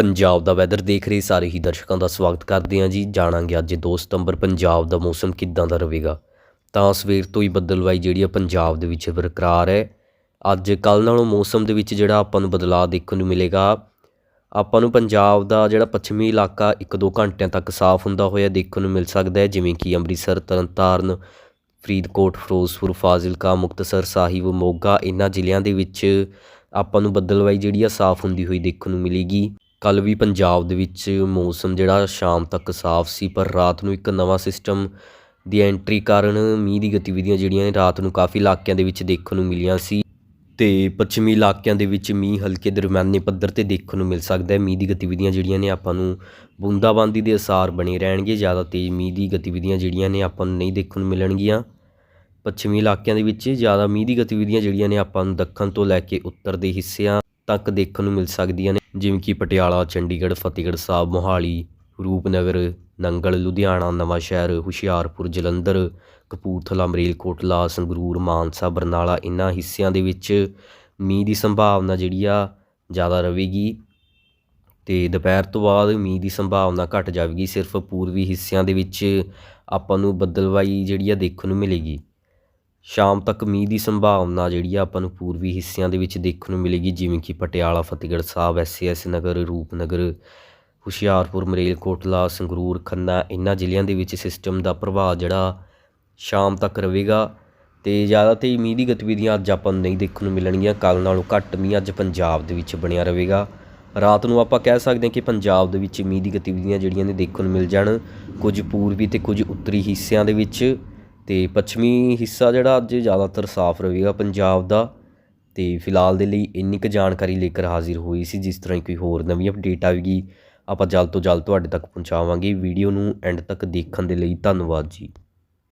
ਪੰਜਾਬ ਦਾ weather ਦੇਖ ਰਹੇ ਸਾਰੇ ਹੀ ਦਰਸ਼ਕਾਂ ਦਾ ਸਵਾਗਤ ਕਰਦੇ ਹਾਂ ਜੀ। ਜਾਣਾਂਗੇ ਅੱਜ 2 ਸਤੰਬਰ ਪੰਜਾਬ ਦਾ ਮੌਸਮ ਕਿੱਦਾਂ ਦਾ ਰਹੇਗਾ। ਤਾਂ ਸਵੇਰ ਤੋਂ ਹੀ ਬੱਦਲਵਾਈ ਜਿਹੜੀ ਆ ਪੰਜਾਬ ਦੇ ਵਿੱਚ ਬਰਕਰਾਰ ਹੈ। ਅੱਜ ਕੱਲ੍ਹ ਨਾਲੋਂ ਮੌਸਮ ਦੇ ਵਿੱਚ ਜਿਹੜਾ ਆਪਾਂ ਨੂੰ ਬਦਲਾਅ ਦੇਖਣ ਨੂੰ ਮਿਲੇਗਾ, ਆਪਾਂ ਨੂੰ ਪੰਜਾਬ ਦਾ ਜਿਹੜਾ ਪੱਛਮੀ ਇਲਾਕਾ 1-2 ਘੰਟਿਆਂ ਤੱਕ ਸਾਫ਼ ਹੁੰਦਾ ਹੋਇਆ ਦੇਖਣ ਨੂੰ ਮਿਲ ਸਕਦਾ ਹੈ, ਜਿਵੇਂ ਕਿ ਅੰਮ੍ਰਿਤਸਰ, ਤਰਨਤਾਰਨ, ਫਰੀਦਕੋਟ, ਫਿਰੋਜ਼ਪੁਰ, ਫਾਜ਼ਿਲਕਾ, ਮੁਕਤਸਰ, ਸਾਹਿਬ, ਮੋਗਾ ਇਹਨਾਂ ਜ਼ਿਲ੍ਹਿਆਂ ਦੇ ਵਿੱਚ ਆਪਾਂ ਨੂੰ ਬੱਦਲਵਾਈ ਜਿਹੜੀ ਆ ਸਾਫ਼ ਹੁੰਦੀ ਹੋਈ ਦੇਖਣ ਨੂੰ ਮਿਲੇਗੀ। ਕੱਲ ਵੀ ਪੰਜਾਬ ਦੇ ਵਿੱਚ ਮੌਸਮ ਜਿਹੜਾ ਸ਼ਾਮ ਤੱਕ ਸਾਫ਼ ਸੀ, ਪਰ ਰਾਤ ਨੂੰ ਇੱਕ ਨਵਾਂ ਸਿਸਟਮ ਦੀ ਐਂਟਰੀ ਕਾਰਨ ਮੀਂਹ ਦੀ ਗਤੀਵਿਧੀਆਂ ਜਿਹੜੀਆਂ ਨੇ ਰਾਤ ਨੂੰ ਕਾਫੀ ਇਲਾਕਿਆਂ ਦੇ ਵਿੱਚ ਦੇਖਣ ਨੂੰ ਮਿਲੀਆਂ ਸੀ ਤੇ ਪੱਛਮੀ ਇਲਾਕਿਆਂ ਦੇ ਵਿੱਚ ਮੀਂਹ ਹਲਕੇ ਦਰਮਿਆਨੇ ਪੱਧਰ ਤੇ ਦੇਖਣ ਨੂੰ ਮਿਲ ਸਕਦਾ ਹੈ। ਮੀਂਹ ਦੀ ਗਤੀਵਿਧੀਆਂ ਜਿਹੜੀਆਂ ਨੇ ਆਪਾਂ ਨੂੰ ਬੂੰਦਾਬਾਂਦੀ ਦੇ ਅਸਾਰ ਬਣੇ ਰਹਿਣਗੇ, ਜ਼ਿਆਦਾ ਤੇਜ਼ ਮੀਂਹ ਦੀ ਗਤੀਵਿਧੀਆਂ ਜਿਹੜੀਆਂ ਨੇ ਆਪਾਂ ਨੂੰ ਨਹੀਂ ਦੇਖਣ ਨੂੰ ਮਿਲਣਗੀਆਂ। ਪੱਛਮੀ ਇਲਾਕਿਆਂ ਦੇ ਵਿੱਚ ਜ਼ਿਆਦਾ ਮੀਂਹ ਦੀ ਗਤੀਵਿਧੀਆਂ ਜਿਹੜੀਆਂ ਨੇ ਆਪਾਂ ਨੂੰ ਦੱਖਣ ਤੋਂ ਲੈ ਕੇ ਉੱਤਰ ਦੇ ਹਿੱਸਿਆਂ ਤੱਕ ਦੇਖਣ ਨੂੰ ਮਿਲ ਸਕਦੀਆਂ ਨੇ। ਜਿਵੇਂ ਕਿ ਪਟਿਆਲਾ, ਚੰਡੀਗੜ੍ਹ, ਫਤਿਹਗੜ੍ਹ ਸਾਹਿਬ, ਮੋਹਾਲੀ, ਰੂਪਨਗਰ, ਨੰਗਲ, ਲੁਧਿਆਣਾ, ਨਵਾਂ ਸ਼ਹਿਰ, ਹੁਸ਼ਿਆਰਪੁਰ, ਜਲੰਧਰ, ਕਪੂਰਥਲਾ, ਮਰੇਲਕੋਟਲਾ, ਸੰਗਰੂਰ, ਮਾਨਸਾ, ਬਰਨਾਲਾ ਇਹਨਾਂ ਹਿੱਸਿਆਂ ਦੇ ਵਿੱਚ ਮੀਂਹ ਦੀ ਸੰਭਾਵਨਾ ਜਿਹੜੀ ਆ ਜ਼ਿਆਦਾ ਰਹੇਗੀ ਅਤੇ ਦੁਪਹਿਰ ਤੋਂ ਬਾਅਦ ਮੀਂਹ ਦੀ ਸੰਭਾਵਨਾ ਘਟ ਜਾਵੇਗੀ। ਸਿਰਫ ਪੂਰਬੀ ਹਿੱਸਿਆਂ ਦੇ ਵਿੱਚ ਆਪਾਂ ਨੂੰ ਬੱਦਲਵਾਈ ਜਿਹੜੀ ਆ ਦੇਖਣ ਨੂੰ ਮਿਲੇਗੀ। ਸ਼ਾਮ ਤੱਕ ਮੀਂਹ ਦੀ ਸੰਭਾਵਨਾ ਜਿਹੜੀ ਆ ਆਪਾਂ ਨੂੰ ਪੂਰਬੀ ਹਿੱਸਿਆਂ ਦੇ ਵਿੱਚ ਦੇਖਣ ਨੂੰ ਮਿਲੇਗੀ, ਜਿਵੇਂ ਕਿ ਪਟਿਆਲਾ, ਫਤਿਹਗੜ੍ਹ ਸਾਹਿਬ ਐਸਐਸ ਨਗਰ, ਰੂਪਨਗਰ, ਹੁਸ਼ਿਆਰਪੁਰ, ਮਰੇਲਕੋਟਲਾ, ਸੰਗਰੂਰ, ਖੰਨਾ ਇਹਨਾਂ ਜ਼ਿਲ੍ਹਿਆਂ ਦੇ ਵਿੱਚ ਸਿਸਟਮ ਦਾ ਪ੍ਰਭਾਵ ਜਿਹੜਾ ਸ਼ਾਮ ਤੱਕ ਰਹੇਗਾ। ਤੇ ਜ਼ਿਆਦਾ ਤੇ ਮੀਂਹ ਦੀ ਗਤੀਵਿਧੀਆਂ ਅੱਜ ਆਪਾਂ ਨੂੰ ਨਹੀਂ ਦੇਖਣ ਨੂੰ ਮਿਲਣਗੀਆਂ, ਕੱਲ੍ਹ ਨਾਲੋਂ ਘੱਟ ਮੀਂਹ ਅੱਜ ਪੰਜਾਬ ਦੇ ਵਿੱਚ ਬਣਿਆ ਰਹੇਗਾ। ਰਾਤ ਨੂੰ ਆਪਾਂ ਕਹਿ ਸਕਦੇ ਹਾਂ ਕਿ ਪੰਜਾਬ ਦੇ ਵਿੱਚ ਮੀਂਹ ਦੀ ਗਤੀਵਿਧੀਆਂ ਜਿਹੜੀਆਂ ਨੇ ਦੇਖਣ ਨੂੰ ਮਿਲ ਜਾਣ, ਕੁਝ ਪੂਰਬੀ ਤੇ ਕੁਝ ਉੱਤਰੀ ਹਿੱਸਿਆਂ ਦੇ ਵਿੱਚ। ਅਤੇ ਪੱਛਮੀ ਹਿੱਸਾ ਜਿਹੜਾ ਅੱਜ ਜ਼ਿਆਦਾਤਰ ਸਾਫ਼ ਰਹੇਗਾ ਪੰਜਾਬ ਦਾ ਅਤੇ ਫਿਲਹਾਲ ਦੇ ਲਈ ਇੰਨੀ ਕੁ ਜਾਣਕਾਰੀ ਲੇਕਰ ਹਾਜ਼ਰ ਹੋਈ ਸੀ, ਜਿਸ ਤਰ੍ਹਾਂ ਹੀ ਕੋਈ ਹੋਰ ਨਵੀਂ ਅਪਡੇਟ ਆਵੇਗੀ, ਆਪਾਂ ਜਲਦ ਤੋਂ ਜਲਦ ਤੁਹਾਡੇ ਤੱਕ ਪਹੁੰਚਾਵਾਂਗੇ। ਵੀਡੀਓ ਨੂੰ ਐਂਡ ਤੱਕ ਦੇਖਣ ਦੇ ਲਈ ਧੰਨਵਾਦ ਜੀ।